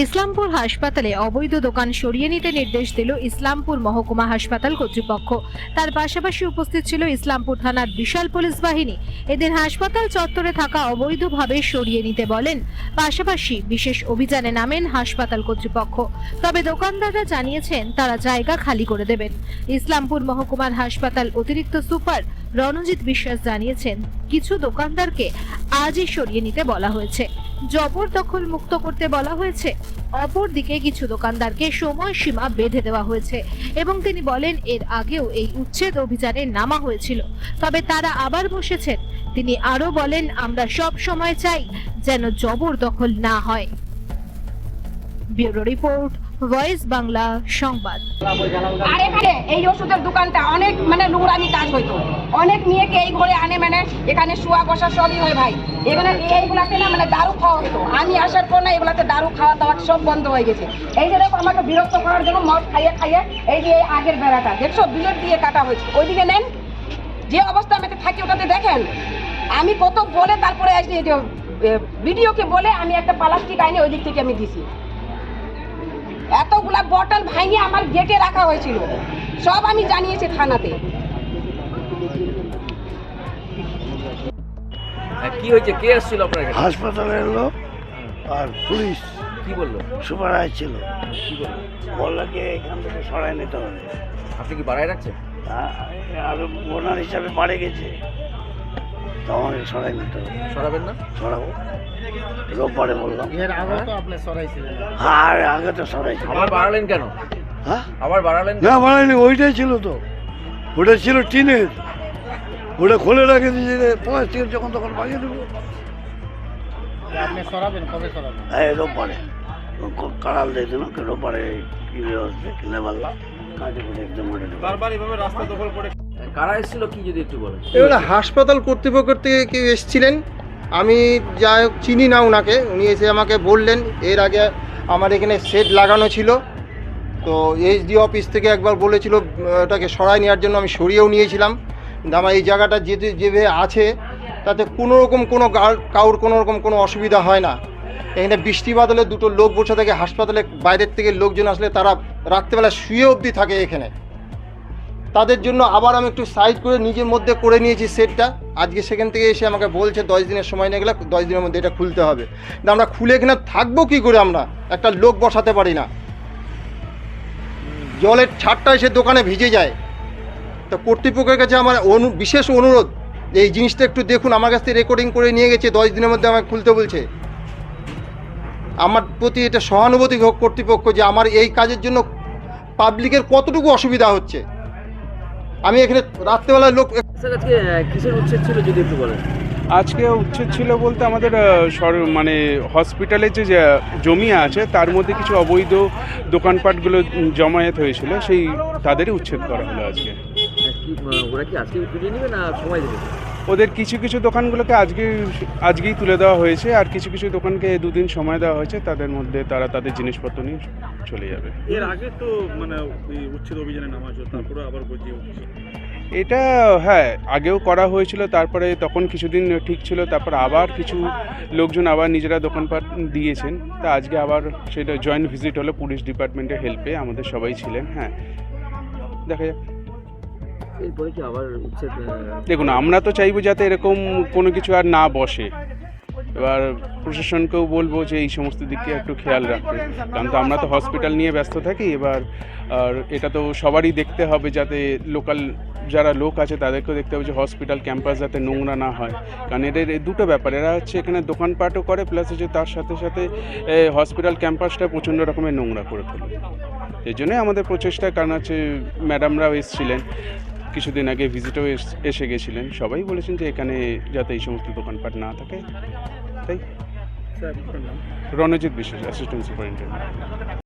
ইসলামপুর হাসপাতালে অবৈধ দোকান সরিয়ে নিতে নির্দেশ দিল ইসলামপুর মহকুমা হাসপাতাল কর্তৃপক্ষ। তার পাশাপাশি উপস্থিত ছিল ইসলামপুর থানার বিশাল পুলিশ বাহিনী। এদিন হাসপাতাল চত্বরে থাকা অবৈধভাবে সরিয়ে নিতে বলেন। পাশাপাশি বিশেষ অভিযানে নামেন হাসপাতাল কর্তৃপক্ষ। তবে দোকানদাররা জানিয়েছেন, তারা জায়গা খালি করে দেবেন। ইসলামপুর মহকুমার হাসপাতাল অতিরিক্ত সুপার রণজিৎ বিশ্বাস জানিয়েছেন, কিছু দোকানদারকে আজই সরিয়ে নিতে বলা হয়েছে। জবরদখল মুক্ত করতে বলা হয়েছে। অপরদিকে কিছু দোকানদারকে সময়সীমা বেঁধে দেওয়া হয়েছে এবং তিনি বলেন, এর আগেও এই উচ্ছেদ অভিযানে নামা হয়েছিল। তবে তারা আবার বসেছেন। তিনি আরও বলেন, আমরা সব সময় চাই যেন জবরদখল না হয়। ব্যুরো রিপোর্ট ভয়েস বাংলা সংবাদ। আরে এখানে এই ওষুধের দোকানটা অনেক মানে নোংরামি কাজ হইতো। অনেক মেয়েকে এই ঘরে আনে মানে এখানে শুয়া বসা সবই হয় ভাই। এখানে এইগুলাতে না মানে দারু খাওয়া হতো আমি আসার পর না, এগুলাতে দারু, খাওয়া দাওয়া সব বন্ধ হয়ে গেছে। এই যে দেখো, আমাকে বিরক্ত করার জন্য মদ খাইয়ে খাইয়ে এই যে আগের বেড়াটা, দেখছ? বিলেট দিয়ে কাটা হয়েছে। ওইদিকে নেন, যে অবস্থা আমি থাকি, ওটাতে দেখেন। আমি কত বলে তারপরে এই ভিডিওকে বলে আমি একটা প্লাস্টিক আইনে ওই দিক থেকে আমি দিছি। এতগুলা বটল ভাঙিয়ে আমার গেটে রাখা হয়েছিল সব আমি জানিয়েছি থানাতে। হ্যাঁ, কি হয়েছে? কে এসেছিল আপনার কাছে? হাসপাতালের লোক আর পুলিশ। কি বলল? সুপার ছিল। কি বলল? বলল কি এখান থেকে সরাই নিতে হবে। আপনি কি বাড়ায় রাখছেন? আর ওনার হিসাবে বাড়ে গেছে। তো আমাকে সরাই নিতে হবে। সরাবেন না? সরাবো। রোববারে বললাম। এর আগে তো আপনি সরাইছিলেন। হ্যাঁ আর আগে তো সরাই আবার বাড়ালেন কেন? হ্যাঁ? আবার বাড়ালেন? না বাড়াইনি ওইটাই ছিল তো। ওটা ছিল টিনের। ওটা খুলে রেখে দিয়েছে প্লাস্টিকের যখন তখন বাগিয়ে দেবো। আপনি সরাবেন কবে সরাবেন? হ্যাঁ রোববারে। কাড়াল দিয়ে রোববারে কিনে আসবে কিনে বললাম কাজে করে একদম করে দেবো। কারা এসেছিল কি যদি একটু বলেন? হাসপাতাল কর্তৃপক্ষ থেকে কেউ এসেছিলেন? আমি যা চিনি না ওনাকে উনি এসে আমাকে বললেন, এর আগে আমার এখানে সেট লাগানো ছিল। তো এইচডি অফিস থেকে একবার বলেছিল, ওটাকে সরাই নেওয়ার জন্য আমি সরিয়েও নিয়েছিলাম। কিন্তু আমার এই জায়গাটা যেতে যেভাবে আছে, তাতে কোনো রকম কোনো কারোর কোনো রকম কোনো অসুবিধা হয় না। এখানে বৃষ্টি বাদলে দুটো লোক বসে থাকে হাসপাতালে, বাইরের থেকে লোকজন আসলে তারা রাত্রেবেলা শুয়ে অবধি থাকে এখানে। তাদের জন্য আবার আমি একটু সাইজ করে নিজের মধ্যে করে নিয়েছি সেটটা। আজকে সেখান থেকে এসে আমাকে বলছে, দশ দিনের সময় নিয়ে গেলে দশ দিনের মধ্যে এটা খুলতে হবে। আমরা খুলে এখানে থাকব কি করে আমরা? একটা লোক বসাতে পারি না। জলের ছাড়টা এসে দোকানে ভিজে যায়। তো কর্তৃপক্ষের কাছে আমার অনু, বিশেষ অনুরোধ, এই জিনিসটা একটু দেখুন, আমার কাছ থেকে রেকর্ডিং করে নিয়ে গেছে, দশ দিনের মধ্যে আমাকে খুলতে বলছে। আমার প্রতি এটা সহানুভূতি হোক কর্তৃপক্ষ যে আমার এই কাজের জন্য পাবলিকের কতটুকু অসুবিধা হচ্ছে। আমি এখানে রাত্রেবেলায় লোক আজকে কিসের উচ্ছেদ ছিল যদি একটু বলেন? আজকে উচ্ছেদ ছিল বলতে আমাদের সর- মানে হসপিটালে যে জমি আছে তার মধ্যে কিছু অবৈধ দোকানপাটগুলো জমায়েত হয়েছিল সেই তাদেরই উচ্ছেদ করা হলো আজকে। ওরা কি আজকে নেবে না সময় দেবে? ওদের কিছু কিছু দোকানগুলোকে আজকে আজকেই তুলে দেওয়া হয়েছে আর কিছু কিছু দোকানকে দুদিন সময় দেওয়া হয়েছে তাদের মধ্যে তারা তাদের জিনিসপত্র নিয়ে চলে যাবে। এর আগে তো মানে উচ্ছেদ অভিযানে নামা হয়েছিল তারপরে আবার গজিয়ে উঠছে এটা হ্যাঁ আগেও করা হয়েছিল তারপরে তখন কিছুদিন ঠিক ছিল তারপর আবার কিছু লোকজন আবার নিজেরা দোকানপাট দিয়েছেন। তা আজকে আবার সেটা জয়েন্ট ভিজিট হলো পুলিশ ডিপার্টমেন্টের হেল্পে আমাদের সবাই ছিলেন হ্যাঁ। দেখা যাক। দেখুন, আমরা তো চাইব যাতে এরকম কোনো কিছু আর না বসে। এবার প্রশাসনকেও বলব যে এই সমস্ত দিককে একটু খেয়াল রাখতে। কারণ তো আমরা তো হসপিটাল নিয়ে ব্যস্ত থাকি, এবার আর এটা তো সবারই দেখতে হবে যাতে লোকাল যারা লোক আছে তাদেরকেও দেখতে হবে যে হসপিটাল, ক্যাম্পাস যাতে নোংরা না হয়। কারণ এদের দুটো ব্যাপার, এরা হচ্ছে এখানে দোকানপাটও করে, প্লাস হচ্ছে তার সাথে সাথে হসপিটাল, ক্যাম্পাসটা প্রচণ্ড রকমের নোংরা করে ফেলে। এই জন্যই আমাদের প্রচেষ্টা কারণ হচ্ছে ম্যাডামরাও এসেছিলেন। কিছুদিন আগে ভিজিটেও এসে গেছিলেন। সবাই বলেছেন যে এখানে যাতে এই সমস্ত দোকানপাট না থাকে। তাই? রণজিৎ বিশ্বাস অ্যাসিস্ট্যান্ট সুপারিনটেন্ডেন্ট